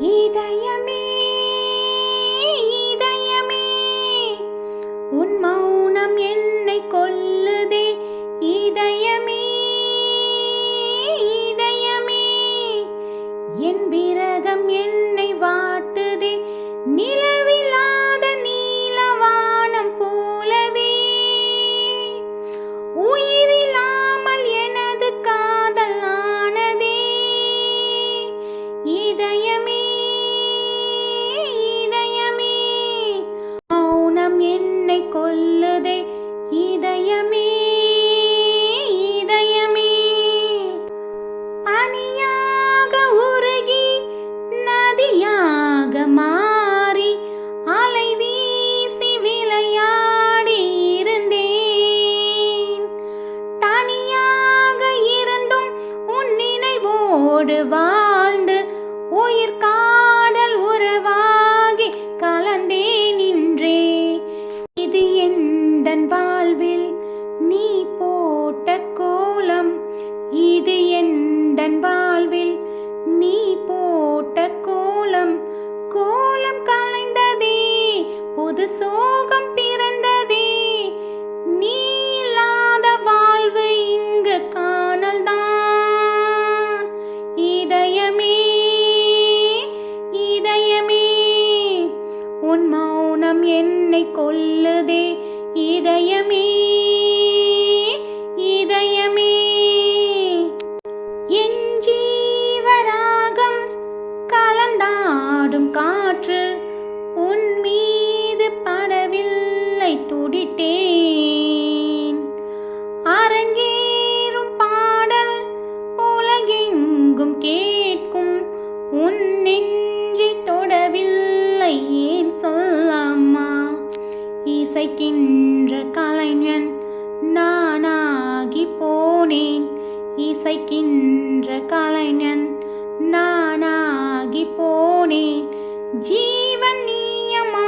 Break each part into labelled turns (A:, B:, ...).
A: இதயமே இதயமே உன் மௌனம் என்னை கொல்லுதே. இதயமே இதயமே இதயமே. பனியாக உருகி நதியாக மாறி அலை வீசி விளையாடி இருந்தேன். தனியாக இருந்தும் உன் நினைவோடு வாழ்ந்து உயிர் காடல் உறவாகி கலந்தே நின்றே இது எந்தன் வாழ்வில்? நீ போட்ட கோலம் இது எந்தன் வாழ்வில். நீ போட்ட கோலம் கோலம் கலைந்ததே புது சோகம் பிறந்ததே. நீ இல்லாத வாழ்வு இங்கு காணல் தான் இதயமே இதயமே உன் மௌனம் என்னை கொல்லுதே. இதயமே இதயமே. என் ஜீவராகம் கலந்தாடும் காற்று உன் மீது படவில்லை துடிட்டேன் இசைக்கின்ற கலைஞன் நானாகி போனேன். இசைக்கின்ற கலைஞன் நானாகி போனேன். ஜீவன் நீயமா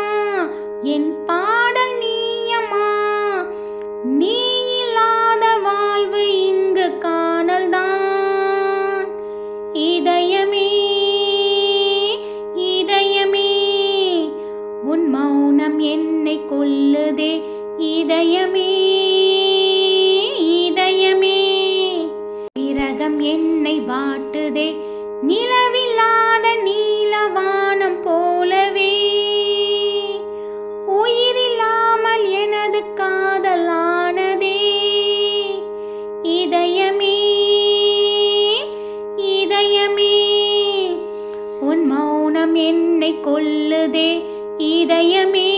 A: என் பாடல் நீயமா நீ இல்லாத வாழ்வு இங்கு காணல்தான். இதயமே மௌனம் என்னை கொல்லுதே. இதயமே இதயமே. விரகம் என்னை வாட்டுதே. நிலவில்லாத நீலவானம் போலவே. உயிரில்லாமல் எனது காதலானதே. இதயமே இதயமே. உன் மௌனம் என்னை கொல்லுதே. இதயமே